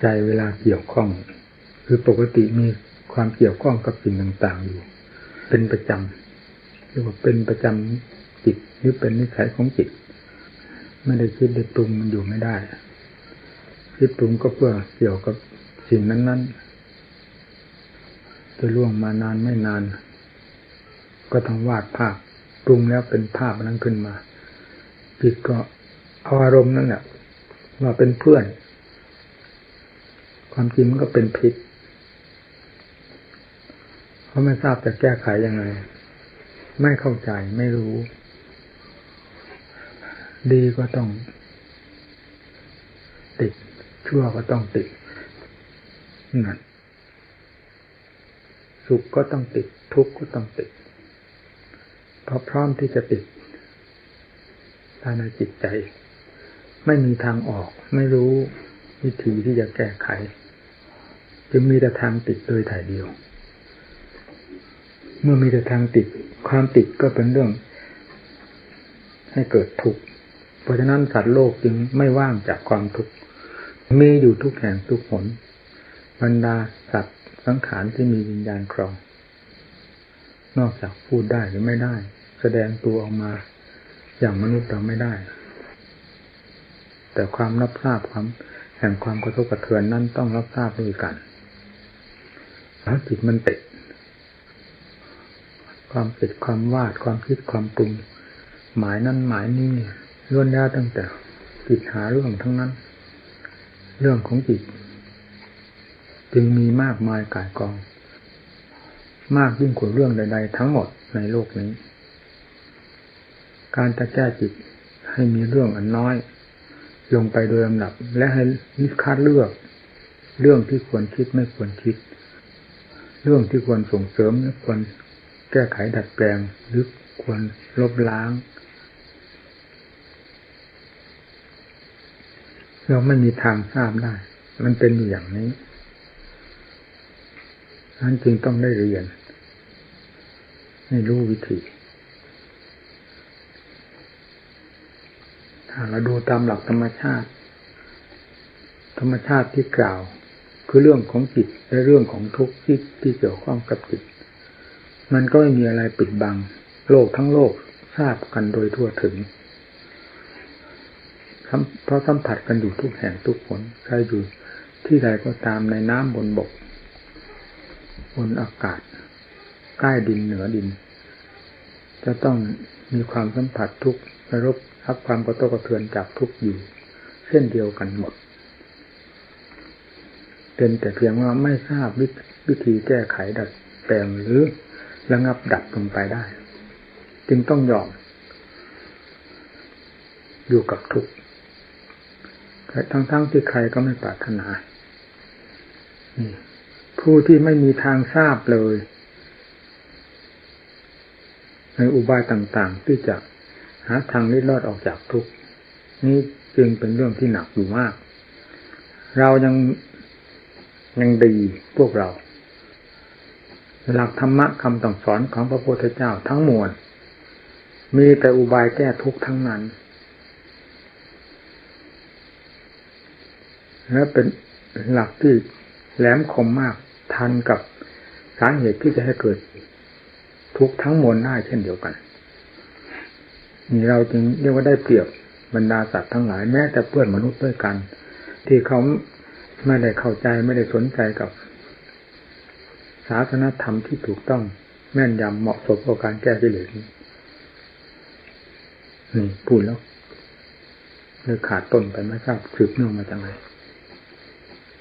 ใจเวลาเกี่ยวข้อง คือปกติมีความเกี่ยวข้องกับสิ่งต่างๆอยู่ เป็นประจำเรียกว่าเป็นประจำจิตหรือเป็นนิสัยของจิต ไม่ได้คิดได้ปรุงมันอยู่ไม่ได้ คิดปรุงก็เพื่อเกี่ยวกับสิ่งนั้นๆจะล่วงมานานไม่นาน ก็ต้องวาดภาพปรุงแล้วเป็นภาพนั้นขึ้นมาจิตก็เอาอารมณ์นั่นแหละว่าเป็นเพื่อน ความจริงมันก็เป็นพิษเพราะไม่ทราบจะแก้ไขยังไง ไม่เข้าใจไม่รู้ ดีก็ต้อง ติด ชั่วก็ต้องติดนั่นสุขก็ต้องติด ทุกข์ก็ต้องติดเพราะพร้อมที่จะติดภายในจิตใจ ไม่มีทางออก ไม่รู้วิธีที่จะแก้ไข จึงมีแต่ทางติดโดยถ่ายเดียว เมื่อมีแต่ทางติด ความติดก็เป็นเรื่อง ให้เกิดทุกข์เพราะฉะนั้นสัตว์โลกจึงไม่ว่างจากความทุกข์มีอยู่ทุกแห่งทุกหนบรรดาสัตว์สังขารที่มีวิญญาณครอง นอกจากพูดได้หรือไม่ได้ แสดงตัวออกมา อย่างมนุษย์เราไม่ได้ แต่ความรับทราบความแห่งความกระทบกระเทือนนั้นต้องรับทราบด้วยกัน ถ้าจิตมันติด ความติดความวาดความคิดความปรุง หมายนั้นหมายนี้ล้วนแล้วตั้งแต่จิตหาเรื่องทั้งนั้น เรื่องของจิต จึงมีมากมายกายกอง มากยิ่งกว่าเรื่องใด ๆ ทั้งหมดในโลกนี้ การจะแก้จิตให้มีเรื่องอันน้อย ลงไปโดยลำดับ และให้นิคัดเลือก เรื่องที่ควรคิดไม่ควรคิด เรื่องที่ควรส่งเสริมควรแก้ไขดัดแปลงหรือควรลบล้าง เราไม่มีทางทราบได้ มันเป็นอยู่อย่างนี้นั้นจึงต้องได้เรียน ให้รู้วิธี ถ้าเราดูตามหลักธรรมชาติ ธรรมชาติที่กล่าว คือเรื่องของจิตและเรื่องของทุกข์ที่ที่เกี่ยวข้องกับจิต มันก็ไม่มีอะไรปิดบัง โลกทั้งโลกทราบกันโดยทั่วถึงเพราะสัมผัสกันอยู่ทุกแห่งทุกผลใครอยู่ที่ใดก็ตามในน้ำบนบก บนอากาศ ใกล้ดินเหนือดิน จะต้องมีความสัมผัสทุกรบรับความกระทบกระเทือนจากทุกอยู่ เช่นเดียวกันหมด เป็นแต่เพียงว่าไม่ทราบวิธีแก้ไขดัดแปลงหรือระงับดับลงไปได้ จึงต้องยอม อยู่กับทุกข์ทั้งๆทที่ใครก็ไม่ปรารถนาผู้ที่ไม่มีทางทราบเลย ในอุบายต่าง ๆ ที่จะหาทางลิดรอดออกจากทุกข์นี่จึงเป็นเรื่องที่หนักอยู่มาก เรายัง ยังดีพวกเรา หลักธรรมะคำสั่งสอนของพระพุทธเจ้าทั้งมวลมีแต่อุบายแก้ทุกข์ทั้งนั้น และเป็นหลักที่แหลมคมมากทันกับสาเหตุที่จะให้เกิดทุกข์ทั้งมวลได้เช่นเดียวกัน นี่เราจึงเรียกว่าได้เปรียบบรรดาสัตว์ทั้งหลายแม้แต่เพื่อนมนุษย์ด้วยกัน ที่เขา ไม่ได้เข้าใจไม่ได้สนใจกับศาสนธรรมที่ถูกต้องแม่นยำเหมาะสมกับการแก้กิเลสนี่พูดแล้วเลยขาดต้นไปไม่ทราบสืบเนื่องมาจากไหน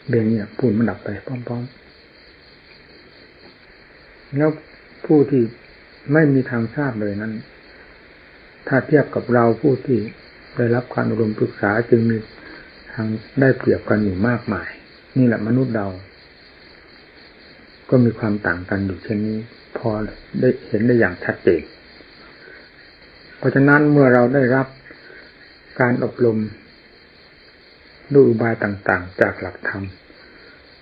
เบียงนี่ยพูดมันดับไปพร้อมๆ แล้วผู้ที่ไม่มีทางทราบเลยนั้น ถ้าเทียบกับเราผู้ที่ได้รับการอบรมปรึกษาจึงมี ทางได้เปรียบกันอยู่มากมาย นี่แหละมนุษย์เรา ก็มีความต่างกันอยู่เช่นนี้ พอได้เห็นได้อย่างชัดเจนเพราะฉะนั้นเมื่อเราได้รับการอบรมด้วยอุบายต่างๆ จากหลักธรรม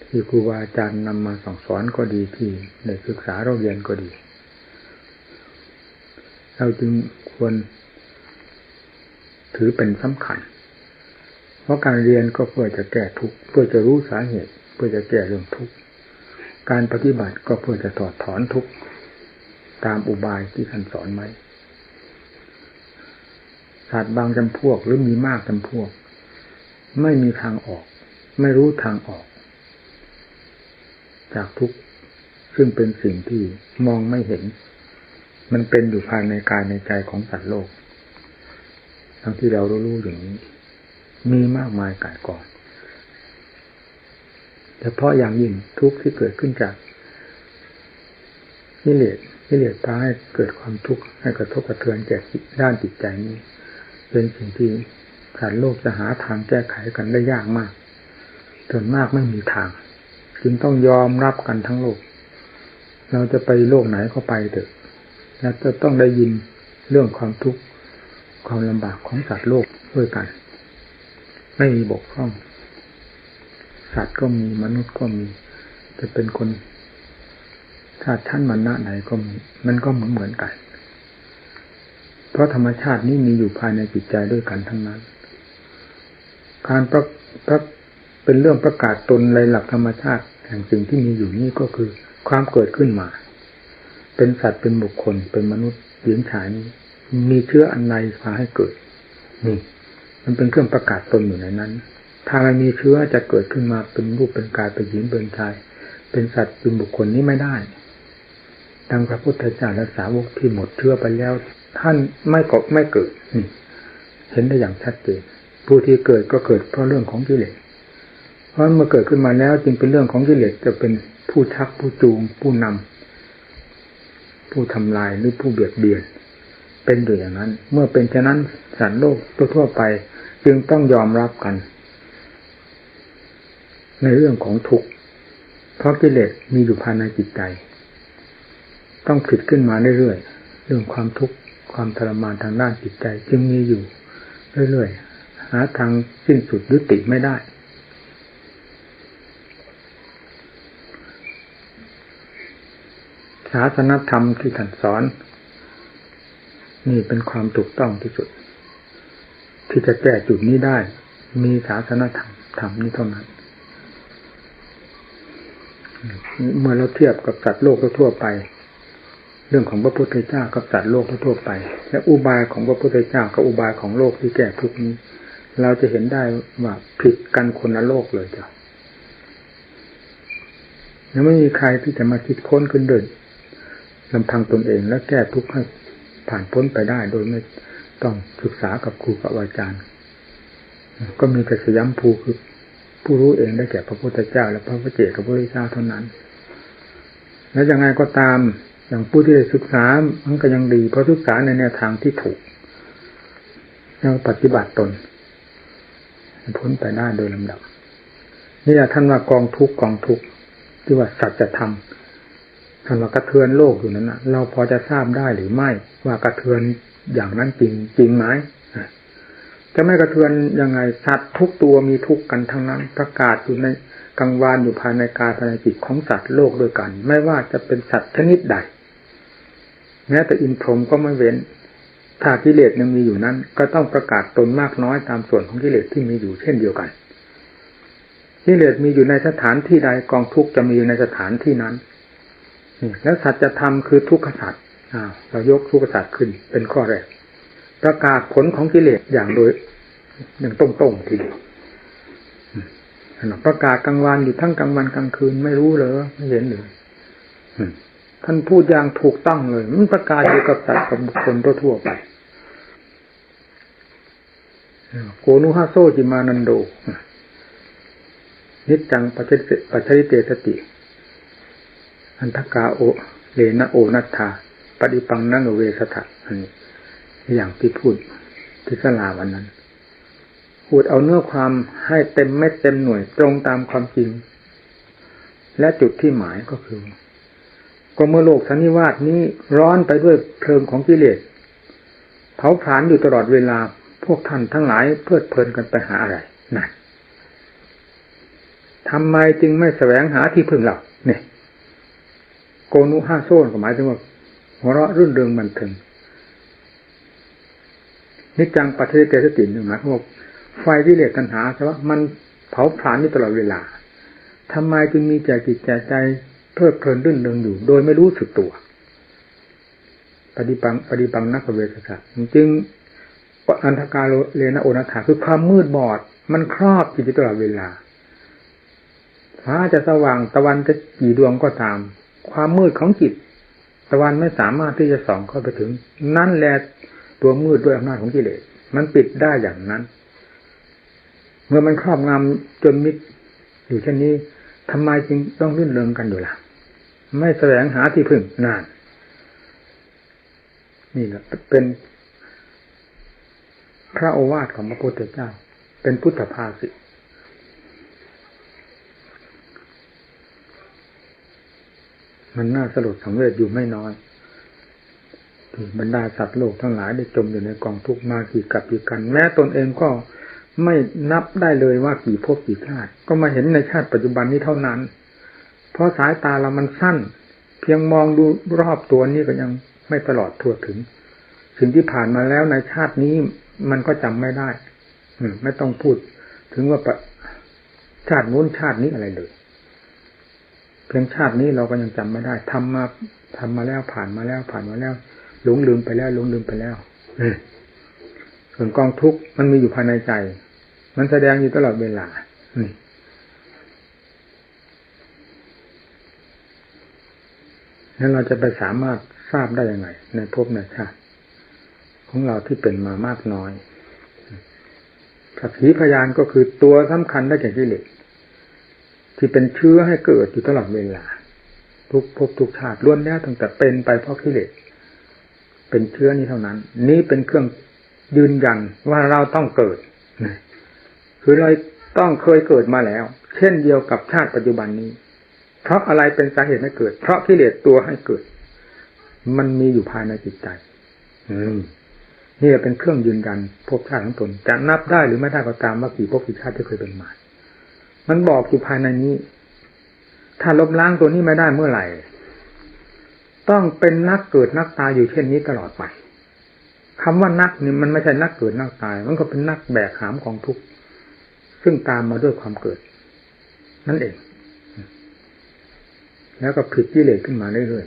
ที่ครูบาอาจารย์นำมาสอนสอนก็ดีที่ได้ศึกษาเราเรียนก็ดี เราจึงควรถือเป็นสำคัญ เพราะการเรียนก็เพื่อจะแก้ทุกข์เพื่อจะรู้สาเหตุ เพื่อจะแก้เรื่องทุกข์การปฏิบัติก็เพื่อจะถอดถอนทุกข์ตามอุบายที่ท่านสอนไว้สัตว์บางจำพวกหรือมีมากจำพวก ไม่มีทางออก ไม่รู้ทางออก จากทุกข์ซึ่งเป็นสิ่งที่มองไม่เห็น มันเป็นอยู่ภายในกายในใจของสัตว์โลก ทั้งที่เรารู้อย่างนี้ มีมากมายกายก่อนเฉพาะอย่างยิ่งทุกข์ที่เกิดขึ้นจากนิเลศนิเลศพาให้เกิดความทุกข์ให้กระทบกระเทือนแก่ด้านจิตใจนี้ เป็นสิ่งที่สัตว์โลกจะหาทางแก้ไขกันได้ยากมากส่วนมากไม่มีทาง จึงต้องยอมรับกันทั้งโลก เราจะไปโลกไหนก็ไปเถอะและจะต้องได้ยินเรื่องความทุกข์ความลำบากของสัตว์โลกด้วยกัน ไม่มีบกพร่อง สัตว์ก็มีมนุษย์ก็มี จะเป็นคนชาติชั้นมันนะไหนก็มี มันก็เหมือนเหมือนกัน เพราะธรรมชาตินี้มีอยู่ภายในจิตใจด้วยกันทั้งนั้น การประประเป็นเรื่องประกาศตนในหลักธรรมชาติแห่งสิ่งที่มีอยู่นี้ก็คือ ความเกิดขึ้นมา เป็นสัตว์เป็นบุคคลเป็นมนุษย์หญิงชายนี้มีเชื้ออันใดพาให้เกิด นี่ มันเป็นเครื่องประกาศตนอยู่ในนั้น ถ้าไม่มีเชื้อจะเกิดขึ้นมาเป็นรูปเป็นกายเป็นหญิงเป็นชาย เป็นสัตว์เป็นบุคคลนี้ไม่ได้ดังพระพุทธเจ้าและสาวกที่หมดเชื้อไปแล้ว ท่านไม่กบไม่เกิดนี่เห็นได้อย่างชัดเจนผู้ที่เกิดก็เกิดเพราะเรื่องของกิเลสเพราะเมื่อเกิดขึ้นมาแล้วจึงเป็นเรื่องของกิเลสจะเป็นผู้ชักผู้จูงผู้นำผู้ทำลายหรือผู้เบียดเบียน เป็นอยู่อย่างนั้น เมื่อเป็นเช่นนั้นสัตว์โลกทั่วไป จึงต้องยอมรับกัน ในเรื่องของทุกข์เพราะกิเลสมีอยู่ภายในจิตใจ ต้องผิดขึ้นมาเรื่อยๆเรื่องความทุกข์ความทรมานทางด้านจิตใจ จึงมีอยู่เรื่อยๆหาทางสิ้นสุดยุติไม่ได้ศาสนธรรมที่ท่านสอน นี่เป็นความถูกต้องที่สุด ที่จะแก้จุดนี้ได้ มีศาสนธรรมธรรมนี้เท่านั้น เมื่อเราเทียบกับสัตว์โลกทั่วไป เรื่องของพระพุทธเจ้ากับสัตว์โลกทั่วไป และอุบายของพระพุทธเจ้ากับอุบายของโลกที่แก้ทุกนี้ เราจะเห็นได้ว่าผิดกันคนละโลกเลยจ้ะยังไม่มีใครที่จะมาคิดค้นขึ้นเดินลำพังตนเองและแก้ทุกข์ให้ ผ่านพ้นไปได้โดยไม่ต้องศึกษากับครูกับอาจารย์ ก็มีแต่สยามภูคือผู้รู้เองได้แก่พระพุทธเจ้า และพระพุทธเจ้ากับพระพุทธเจ้าเท่านั้น แล้วยังไงก็ตามอย่างผู้ที่ศึกษามันก็ยังดี เพราะศึกษาในแนวทางที่ถูกยังปฏิบัติตน พ้นไปได้โดยลำดับ นี่แหละท่านว่ากองทุกกองทุกที่ว่าสัจธรรม ท่านว่ากระเทือนโลกอยู่นั้นนะเราพอจะทราบได้หรือไม่ ว่ากระเทือนอย่างนั้นจริงจริงไหมจะไม่กระเทือนยังไงสัตว์ทุกตัวมีทุกกันทั้งนั้น ประกาศอยู่ในกังวานอยู่ภายในกายภายในจิตของสัตว์โลกด้วยกัน ไม่ว่าจะเป็นสัตว์ชนิดใดแม้แต่อินทรหมก็ไม่เว้น ถ้ากิเลสยังมีอยู่นั้น ก็ต้องประกาศตนมากน้อยตามส่วนของกิเลสที่มีอยู่เช่นเดียวกันกิเลสมีอยู่ในสถานที่ใดกองทุกจะมีอยู่ในสถานที่นั้น แล้วสัจธรรมคือทุกขสัตว์เรายกทุกขสัตว์ขึ้นเป็นข้อแรกประกาศผลของกิเลสอย่างโดยอย่างตรงๆทีเดียวประกาศกลางวันอยู่ทั้งกลางวันกลางคืนไม่รู้เลยไม่เห็นเลยท่านพูดอย่างถูกต้องเลย มันประกาศอยู่กับสัตว์กับบุคคลทั่วไปโกนุฮาโซจิมานันโดนิจจังปัจจริเตสติ อันทกาโอเลนะโอนัตถาปฏิปังนังเวสถะอันนี้อย่างที่พูดที่สลาวันนั้นพูดเอาเนื้อความให้เต็มเม็ดเต็มหน่วยตรงตามความจริง และจุดที่หมายก็คือ ก็เมื่อโลกสันนิวาสนี้ร้อนไปด้วยเพลิงของกิเลสเผาผลาญอยู่ตลอดเวลาพวกท่านทั้งหลายเพลิดเพลินกันไปหาอะไรนั่นทำไมจึงไม่แสวงหาที่พึ่งเราเนี่ย โกนุห้าโซนก็หมายถึงว่าหัวเราะรื่นเริงบันเทิงนิจังปัจเจเตสติหนึ่งหมายความว่าไฟที่เลสตัณหาใช่ไหมมันเผาผลาญอยู่ตลอดเวลาทำไมจึงมีแก่จิตแก่ใจเพลิดเพลินรื่นเริงอยู่ โดยไม่รู้สึกตัว ปฏิบังปฏิบังนักเวทศาสตร์จึงอันธการเลนะโอนาถาคือความมืดบอด มันครอบจิตตลอดเวลาฟ้าจะสว่างตะวันจะกี่ดวงก็ตาม ความมืดของจิตตะวันไม่สามารถที่จะส่องเข้าไปถึง นั่นแหละตัวมืดด้วยอำนาจของกิเลสมันปิดได้อย่างนั้น เมื่อมันครอบงำจนมิดอยู่เช่นนี้ทำไมจึงต้องรื่นเริงกันอยู่ล่ะ ไม่แสวงหาที่พึ่งนาน นี่แหละเป็นพระโอวาทของพระพุทธเจ้า เป็นพุทธภาษิต มันน่าสลดสังเวชอยู่ไม่น้อยที่บรรดาสัตว์โลกทั้งหลายได้จมอยู่ในกองทุกข์มากี่กับกี่กัน แม้ตนเองก็ไม่นับได้เลยว่ากี่ภพกี่ชาติ ก็มาเห็นในชาติปัจจุบันนี้เท่านั้น เพราะสายตาเรามันสั้น เพียงมองดูรอบตัวนี้ก็ยังไม่ตลอดทั่วถึง สิ่งที่ผ่านมาแล้วในชาตินี้มันก็จำไม่ได้ อืไม่ต้องพูด ถึงว่าชาตินู้นชาตินี้อะไรเลย พียงชาตินี้เราก็ยังจำไม่ได้ทำมาทำมาแล้วผ่านมาแล้วผ่านมาแล้วหลงลืมไปแล้วหลงลืมไปแล้วส่วนกองทุกข์มันมีอยู่ภายในใจ มันแสดงอยู่ตลอดเวลานี่นั้นเราจะไปสามารถทราบได้ยังไง ในภพในชาติของเราที่เป็นมามากน้อยสักขีพยานก็คือตัวสำคัญได้แก่กิเลส ที่เป็นเชื้อให้เกิดอยู่ตลอดเวลา ทุกภพทุกชาติล้วนแล้วตั้งแต่เป็นไปเพราะกิเลสเป็นเชื้อนี้เท่านั้น นี้เป็นเครื่องยืนยันว่าเราต้องเกิดคือเราต้องเคยเกิดมาแล้ว เช่นเดียวกับชาติปัจจุบันนี้ เพราะอะไรเป็นสาเหตุให้เกิด เพราะกิเลสตัวให้เกิด มันมีอยู่ภายในจิตใจนี่เป็นเครื่องยืนยันภพชาติของตนจะนับได้หรือไม่ได้ก็ตามว่ากี่ภพกี่ชาติที่เคยเป็นมา มันบอกอยู่ภายในนี้ ถ้าลบล้างตัวนี้ไม่ได้เมื่อไหร่ ต้องเป็นนักเกิดนักตายอยู่เช่นนี้ตลอดไปคำว่านักนี่มันไม่ใช่นักเกิดนักตาย มันก็เป็นนักแบกหามของทุกข์ซึ่งตามมาด้วยความเกิด นั่นเอง แล้วก็ผิดกิเลสขึ้นมาเรื่อย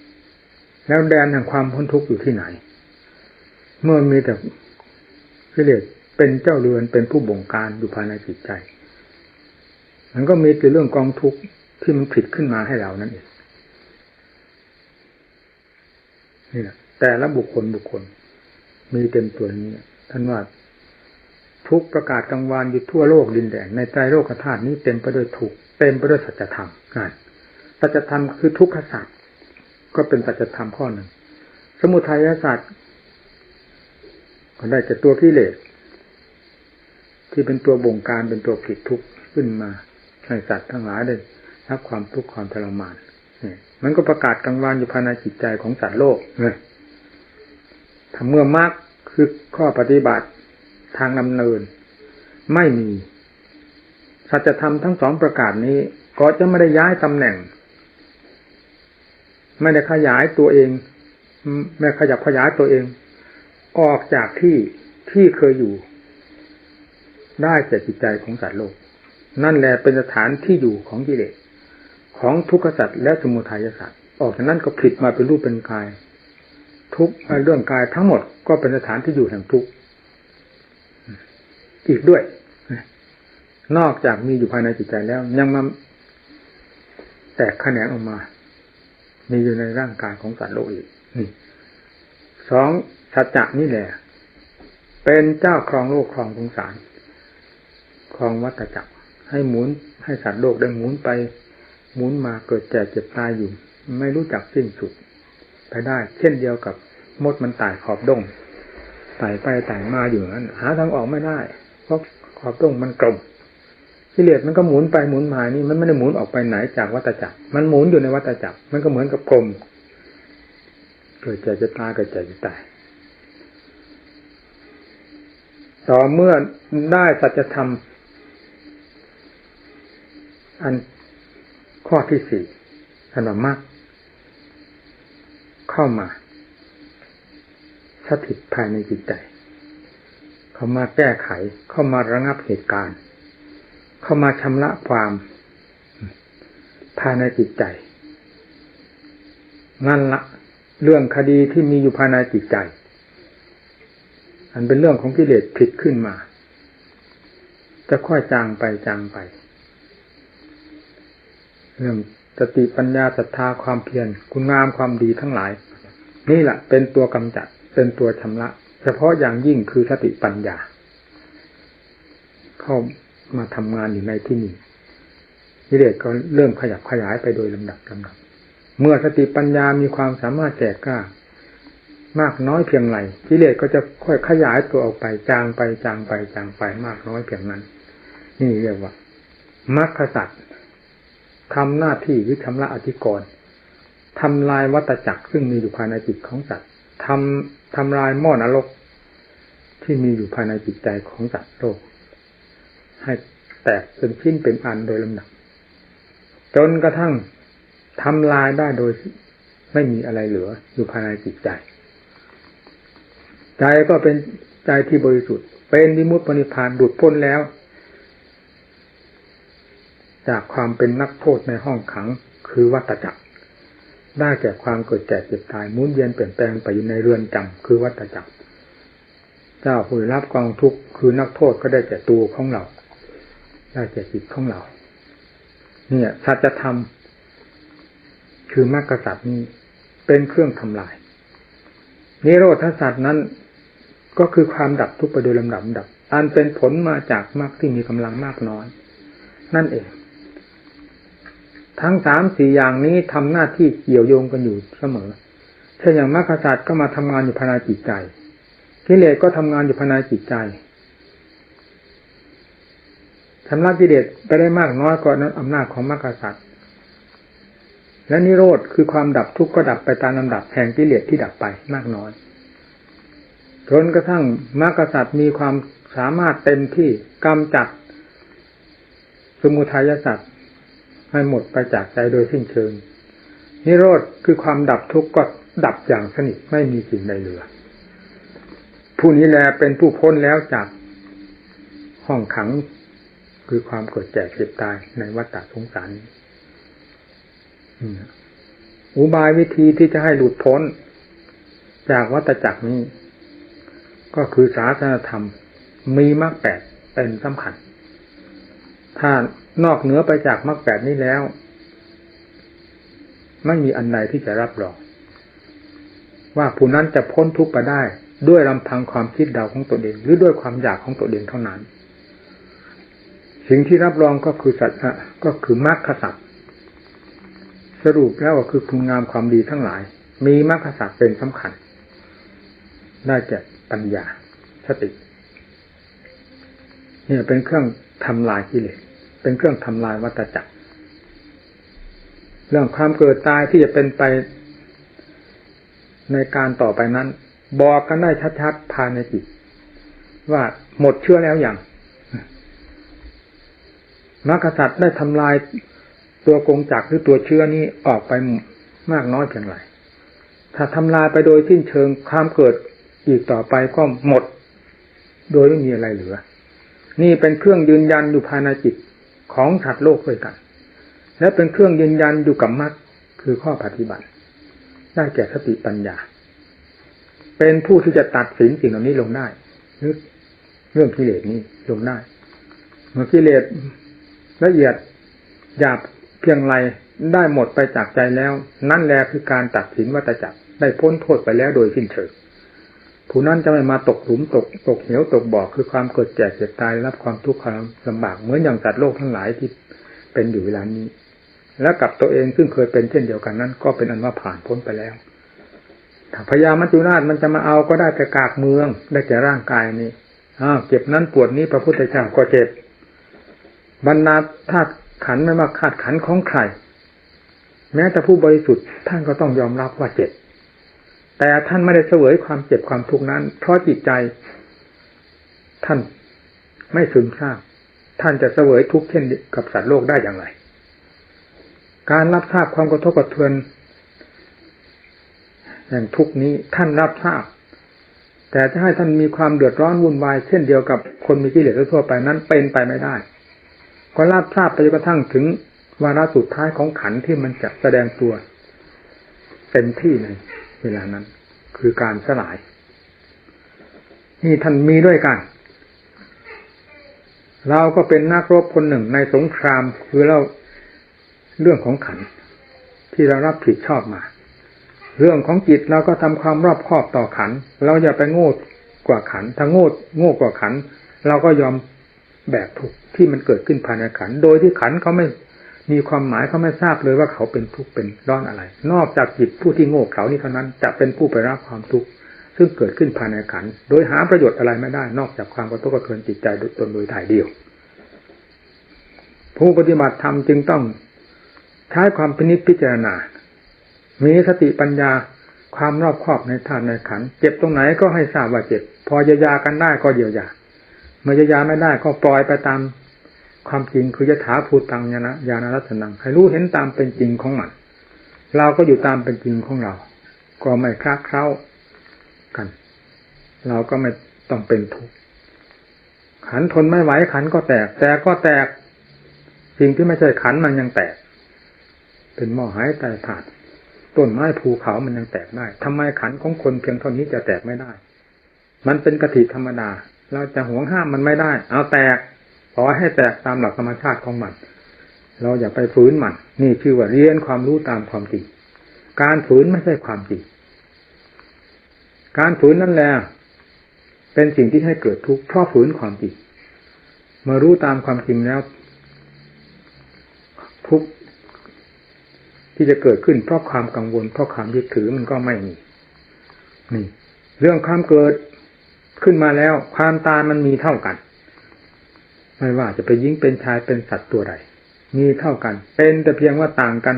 ๆแล้วแดนแห่งความพ้นทุกข์อยู่ที่ไหน เมื่อมีแต่กิเลสเป็นเจ้าเรือนเป็นผู้บงการอยู่ภายในจิตใจ มันก็มีแต่เรื่องกองทุกข์ที่มันผิดขึ้นมาให้เรานั่นเองนี่แหละแต่ละบุคคลบุคคล มีเต็มตัวนี้ท่านว่าทุกประกาศกลางวานอยู่ทั่วโลกดินแดนในใจโลกธาตุนี้เต็มไปด้วยทุกเต็มไปด้วยสัจธรรมนั่นสัจธรรมคือทุกขศาสตร์ก็เป็นสัจธรรมข้อหนึ่ง สมุทัยศาสตร์ก็ได้จากตัวกิเลสที่เป็นตัวบงการเป็นตัวผิดทุกข์ขึ้นมา ให้สัตว์ทั้งหลายได้รับความทุกข์ความทรมานมันก็ประกาศกลางวันอยู่ภายในจิตใจของสัตว์โลกเนี่ยถ้าเมื่อมากคือข้อปฏิบัติทางดำเนิน ไม่มี สัจธรรมทั้งสองประกาศนี้ ก็จะไม่ได้ย้ายตำแหน่ง ไม่ได้ขยายตัวเอง ไม่ขยับขยายตัวเอง ออกจากที่ที่เคยอยู่ ได้แต่จิตใจของสัตว์โลก นั่นแหละเป็นสถานที่อยู่ของกิเลสของทุกขสัตว์และสมุทัยสัตว์ออกจากนั้นก็ผิดมาเป็นรูปเป็นกาย ทุกเรื่องกายทั้งหมดก็เป็นสถานที่อยู่แห่งทุกอีกด้วย นอกจากมีอยู่ภายในจิตใจแล้ว ยังมาแตกแขนงออกมา มีอยู่ในร่างกายของสัตว์โลกอีกนี่สองสัจจะนี่แหละ เป็นเจ้าครองโลกครองสงสารครองวัฏจักร ให้หมุนให้สัตว์โลกได้หมุนไป หมุนมาเกิดแก่เจ็บตายอยู่ ไม่รู้จักสิ้นสุด ไปได้ เช่นเดียวกับมดมันตายขอบดงไต่ไปไต่มาอยู่นั้นหาทางออกไม่ได้ เพราะขอบดงมันกลมกิเลสมันก็หมุนไปหมุนมานี่มันไม่ได้หมุนออกไปไหนจากวัฏจักร มันหมุนอยู่ในวัฏจักร มันก็เหมือนกับกลมเกิดแก่จะตายเกิดแก่จะตายต่อเมื่อได้สัจธรรม อันข้อที่สี่ธนมรรคเข้ามาสถิตภายในจิตใจ เข้ามาแก้ไข เข้ามาระงับเหตุการณ์ เข้ามาชำระความภายในจิตใจ นั่นละเรื่องคดีที่มีอยู่ภายในจิตใจ อันเป็นเรื่องของกิเลสผิดขึ้นมา จะค่อยจางไปจางไป สติปัญญาศรัทธาความเพียรคุณงามความดีทั้งหลาย นี่แหละเป็นตัวกำจัดเป็นตัวชำระ เฉพาะอย่างยิ่งคือสติปัญญา เข้ามาทำงานอยู่ในที่นี้กิเลสก็เริ่มขยับขยายไปโดยลำดับลำดับ เมื่อสติปัญญามีความสามารถแจกกล้ามากน้อยเพียงไรกิเลสก็จะค่อยขยายตัวออกไปจางไปจางไปจางไปมากน้อยเพียงนั้น นี่เรียกว่ามรรคสัตว์ ทำหน้าที่หรือชำระอธิกรณ์ทำลายวัตจักรซึ่งมีอยู่ภายในจิตของสัตว์ทำทำลายหม้อนรกที่มีอยู่ภายในจิตใจของสัตว์โลก ให้แตกเป็นชิ้นเป็นอันโดยลำดับจนกระทั่งทำลายได้โดยไม่มีอะไรเหลืออยู่ภายในจิตใจ ใจก็เป็นใจที่บริสุทธิ์ เป็นวิมุตติปณิพานดุดพ้นแล้ว จากความเป็นนักโทษในห้องขังคือวัตจักร ได้แก่ความเกิดแก่เจ็บตายมุนเวียนเปลี่ยนแปลงไปอยู่ในเรือนจำคือวัตจักร เจ้าผู้รับกองทุกข์คือนักโทษก็ได้แก่ตัวของเรา ได้แก่จิตของเรา เนี่ยสัจธรรมคือมรรคสัตว์นี้เป็นเครื่องทำลาย นิโรธสัตว์นั้นก็คือความดับทุกข์ไปโดยลำดับดับ อันเป็นผลมาจากมรรคที่มีกำลังมากน้อย นั่นเอง ทั้งสามสี่อย่างนี้ทำหน้าที่เกี่ยวโยงกันอยู่เสมอ เช่นอย่างมรรคสัตว์ก็มาทำงานอยู่ภายในจิตใจกิเลสก็ทำงานอยู่ภายในจิตใจชำระกิเลสไปได้มากน้อยก็นั้นอำนาจของมรรคสัตว์และนิโรธคือความดับทุกข์ก็ดับไปตามลำดับแห่งกิเลสที่ดับไปมากน้อยจนกระทั่งมรรคสัตว์มีความสามารถเต็มที่กำจัดสมุทัยสัตว์ ให้หมดไปจากใจโดยสิ้นเชิง นิโรธคือความดับทุกข์ก็ดับอย่างสนิทไม่มีสิ่งใดเหลือ ผู้นี้แลเป็นผู้พ้นแล้วจากห้องขังคือความเกิดแก่เจ็บตายในวัฏฏะสงสารอุบายวิธีที่จะให้หลุดพ้น จากวัฏจักรนี้ ก็คือศาสนธรรมมีมรรคแปดเป็นสำคัญ ถ้า นอกเหนือไปจากมรรคแปดนี้แล้ว ไม่มีอันใดที่จะรับรองว่าผู้นั้นจะพ้นทุกข์ไปได้ ด้วยลำพังความคิดเดาของตนเอง หรือด้วยความอยากของตนเองเท่านั้น สิ่งที่รับรองก็คือสัจก็คือมรรคสัตว์สรุปแล้วก็คือคุณงามความดีทั้งหลาย มีมรรคสัตว์เป็นสำคัญ ได้แก่ปัญญาสตินี่เป็นเครื่องทำลายกิเลส เป็นเครื่องทำลายวัตจักร เรื่องความเกิดตายที่จะเป็นไปในการต่อไปนั้น บอกกันได้ชัดๆภายในจิต ว่าหมดเชื่อแล้วอย่างมรรคสัตว์ได้ทำลายตัวกงจักรหรือตัวเชื้อนี้ออกไปมากน้อยเพียงไรถ้าทำลายไปโดยสิ้นเชิงความเกิดอีกต่อไปก็หมด โดยไม่มีอะไรเหลือ นี่เป็นเครื่องยืนยันอยู่ภายในจิต ของสัตว์โลกด้วยกัน และเป็นเครื่องยืนยันอยู่กับมรรคคือข้อปฏิบัติ ได้แก่สติปัญญา เป็นผู้ที่จะตัดสินสิ่งเหล่านี้ลงได้หรือเรื่องกิเลสนี้ลงได้ เมื่อกิเลสละเอียดหยาบเพียงไรได้หมดไปจากใจแล้ว นั่นแหละคือการตัดสินวัตจักรได้พ้นโทษไปแล้วโดยสิ้นเชิง ผู้นั้นจะไม่มาตกหลุมตกตกเหวตกบ่อคือความเกิดแก่เจ็บตายรับความทุกข์ความลำบากเหมือนอย่างสัตว์โลกทั้งหลายที่เป็นอยู่เวลานี้ และกับตัวเองซึ่งเคยเป็นเช่นเดียวกันนั้น ก็เป็นอันว่าผ่านพ้นไปแล้วถ้าพญามัจจุราชมันจะมาเอาก็ได้แต่กากเมือง ได้แต่ร่างกายนี้อ้าวเจ็บนั้นปวดนี้พระพุทธเจ้าก็เจ็บบรรดาธาตุขันไม่มาคาดขันของใครแม้แต่ผู้บริสุทธิ์ท่านก็ต้องยอมรับว่าเจ็บ แต่ท่านไม่ได้เสวยความเจ็บความทุกข์นั้น เพราะจิตใจ ท่านไม่ซึมซาบท่านจะเสวยทุกข์เช่นกับสัตว์โลกได้อย่างไร การรับทราบความกระทบกระเทือนแห่งทุกนี้ท่านรับทราบ แต่จะให้ท่านมีความเดือดร้อนวุ่นวายเช่นเดียวกับคนมีกิเลสทั่วไปนั้นเป็นไปไม่ได้ ก็ลาบทราบไปจนกระทั่งถึงวาระสุดท้ายของขันธ์ที่มันจะแสดงตัวเต็มที่ใน เวลานั้น คือการสลาย นี่ท่านมีด้วยกัน เราก็เป็นนักรบคนหนึ่งในสงครามคือเราเรื่องของขัน ที่เรารับผิดชอบมา เรื่องของจิตเราก็ทำความรอบคอบต่อขัน เราอย่าไปโง่กว่าขัน ถ้าโง่โง่กว่าขัน เราก็ยอมแบกทุกข์ที่มันเกิดขึ้นภายในขัน โดยที่ขันเขาไม่ มีความหมายเขาไม่ทราบเลยว่าเขาเป็นทุกข์เป็นร้อนอะไร นอกจากจิตผู้ที่โง่เขานี้เท่านั้นจะเป็นผู้ไปรับความทุกข์ซึ่งเกิดขึ้นภายในขัน โดยหาประโยชน์อะไรไม่ได้ นอกจากความกระทบกระเทือนจิตใจตนโดยถ่ายเดียว ผู้ปฏิบัติธรรมจึงต้องใช้ความพินิจพิจารณา มีสติปัญญาความรอบคอบในธาตุในขัน เจ็บตรงไหนก็ให้ทราบว่าเจ็บ พอเยียวยากันได้ก็เยียวยาเมื่อเยียวยาไม่ได้ก็ปล่อยไปตาม ความจริงคือยถาภูตังยานะยานรัตนังให้รู้เห็นตามเป็นจริงของมัน เราก็อยู่ตามเป็นจริงของเรา ก็ไม่คลาดเคล้ากัน เราก็ไม่ต้องเป็นทุกข์ขันทนไม่ไหวขันก็แตก แต่ก็แตกสิ่งที่ไม่ใช่ขันมันยังแตก เป็นหม้อหายแต่ถาดต้นไม้ภูเขามันยังแตกได้ทำไมขันของคนเพียงเท่านี้จะแตกไม่ได้ มันเป็นกติธรรมดา เราจะหวงห้ามมันไม่ได้ เอาแตก ขอให้แตกตามหลักธรรมชาติของมัน เราอย่าไปฝืนมัน นี่คือว่าเรียนความรู้ตามความจริง การฝืนไม่ใช่ความจริง การฝืนนั่นแหละเป็นสิ่งที่ให้เกิดทุกข์เพราะฝืนความจริงมื่อรู้ตามความจริงแล้ว ทุกข์ที่จะเกิดขึ้นเพราะความกังวล เพราะความยึดถือมันก็ไม่มีนี่ เรื่องความเกิดขึ้นมาแล้ว ความตายมันมีเท่ากัน ไม่ว่าจะเป็นหญิงเป็นชายเป็นสัตว์ตัวใดมีเท่ากัน เป็นแต่เพียงว่าต่างกัน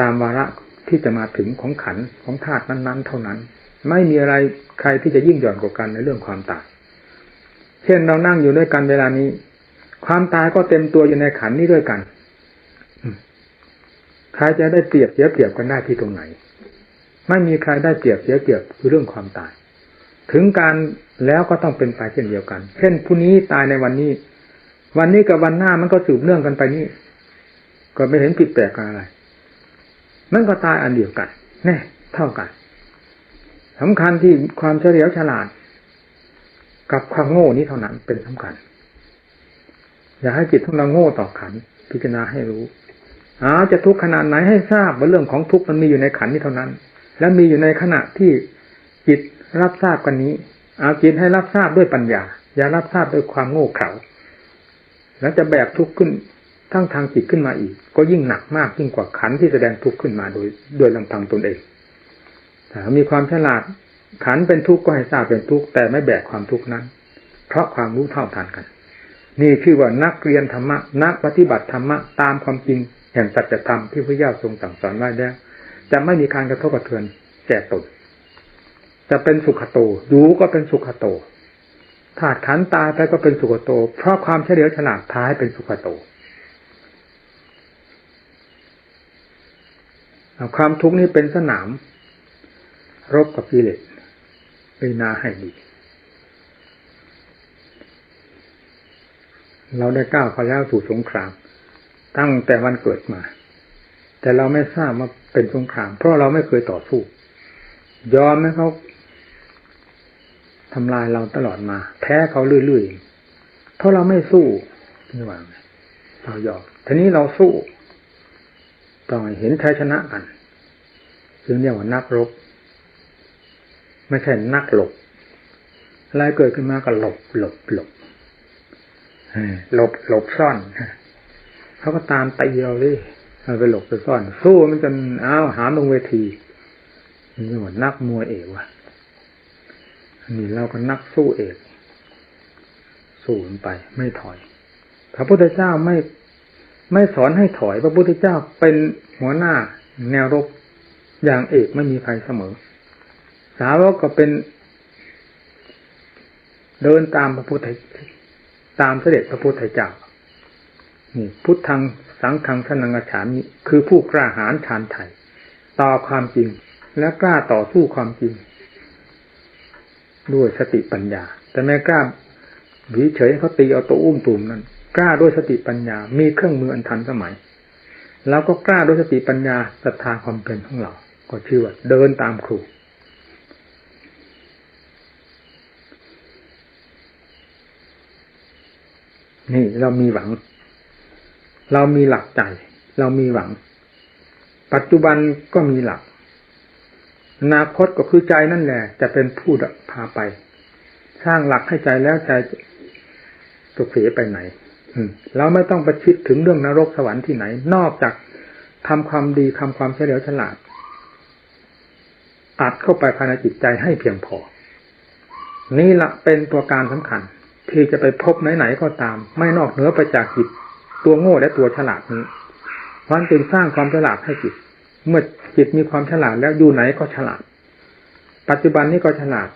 ตามวาระที่จะมาถึงของขันของธาตุนั้น ๆ เท่านั้น ไม่มีอะไรใครที่จะยิ่งหย่อนกว่ากันในเรื่องความตายเช่นเรานั่งอยู่ด้วยกันเวลานี้ ความตายก็เต็มตัวอยู่ในขันนี้ด้วยกันใครจะได้เปรียบเสียเปรียบกันได้ที่ตรงไหน ไม่มีใครได้เปรียบเสียเปรียบคือเรื่องความตาย ถึงการแล้วก็ต้องเป็นไปเช่นเดียวกัน เช่นผู้นี้ตายในวันนี้ วันนี้กับวันหน้ามันก็สืบเนื่องกันไปนี่ ก็ไม่เห็นผิดแปลกอะไร มันก็ตายอันเดียวกันแน่เท่ากันสำคัญที่ความเฉลียวฉลาด กับความโง่นี้เท่านั้นเป็นสำคัญ อย่าให้จิตของเราโง่ต่อขัน พิจารณาให้รู้อาจะทุกข์ขนาดไหนให้ทราบว่าเรื่องของทุกข์มันมีอยู่ในขันนี้เท่านั้น และมีอยู่ในขณะที่จิตรับทราบกันนี้ เอาจิตให้รับทราบด้วยปัญญา อย่ารับทราบด้วยความโง่เขลา แล้วจะแบกทุกข์ขึ้นทั้งทางจิตขึ้นมาอีก ก็ยิ่งหนักมากยิ่งกว่าขันที่แสดงทุกข์ขึ้นมาโดยโดยลำพังตนเองแต่มีความฉลาดขันเป็นทุกข์ก็ให้ทราบเป็นทุกข์แต่ไม่แบกความทุกข์นั้น เพราะความรู้เท่าทันกัน นี่คือว่านักเรียนธรรมะนักปฏิบัติธรรมะตามความจริงแห่งสัจธรรมที่พระเจ้าทรงสั่งสอนไว้แล้วจะไม่มีการกระทบกระเทือนแก่ตนจะเป็นสุขโตอยู่ก็เป็นสุขโต ธาตุขันตายไปก็เป็นสุขโต เพราะความเฉลียวฉลาดท้ายเป็นสุขโตความทุกข์นี้เป็นสนาม รบกับกิเลสไปนาให้ดี เราได้ก้าวเข้าแล้วสู่สงคราม ตั้งแต่วันเกิดมา แต่เราไม่ทราบว่าเป็นสงคราม เพราะเราไม่เคยต่อสู้ ยอมให้เขา ทำลายเราตลอดมา แพ้เขาเรื่อยๆ เพราะเราไม่สู้นี่ว่าเรายอมทีนี้เราสู้ต้องเห็นชัยชนะกันซึ่งเรียกว่านักรบ ไม่ใช่นักหลบอะไรเกิดขึ้นมาก็หลบหลบหลบหลบหลบซ่อนเขาก็ตามตีเราเลยเราไปหลบไปซ่อน สู้มันจนอ้าวหามลงเวทีนี่ว่านักมวยเอกว่ะ นี่เราก็นักสู้เอกสู้ไปไม่ถอย พระพุทธเจ้าไม่ไม่สอนให้ถอย พระพุทธเจ้าเป็นหัวหน้าแนวรบอย่างเอกไม่มีใครเสมอ สาวกก็เป็นเดินตามพระพุทธตามเสด็จพระพุทธเจ้านี่พุทธังสังฆังสนังฉามิคือผู้กล้าหาญชานไถ่ต่อความจริงและกล้าต่อสู้ความจริง ด้วยสติปัญญา แต่ไม่กล้าวิเฉยเขาตีเอาตัวอุ้มตุ่มนั้นกล้าด้วยสติปัญญา มีเครื่องมืออันทันสมัยแล้วก็กล้าด้วยสติปัญญาศรัทธาความเป็นของเรา ก็ชื่อว่าเดินตามครู นี่เรามีหวัง เรามีหลักใจ เรามีหวัง ปัจจุบันก็มีหลัก อนาคตก็คือใจนั่นแหละ จะเป็นผู้พาไป สร้างหลักให้ใจแล้วใจจะเสียไปไหนเราไม่ต้องประชิดถึงเรื่องนรกสวรรค์ที่ไหน นอกจากทำความดีทำความเฉลียวฉลาดอัดเข้าไปภายในจิตใจให้เพียงพอ นี่ละเป็นตัวการสำคัญ ที่จะไปพบไหนๆก็ตาม ไม่นอกเหนือไปจากจิต ตัวโง่และตัวฉลาดนี้มันจึงสร้างความฉลาดให้จิต เมื่อจิตมีความฉลาดแล้วอยู่ไหนก็ฉลาด ปัจจุบันนี้ก็ฉลาด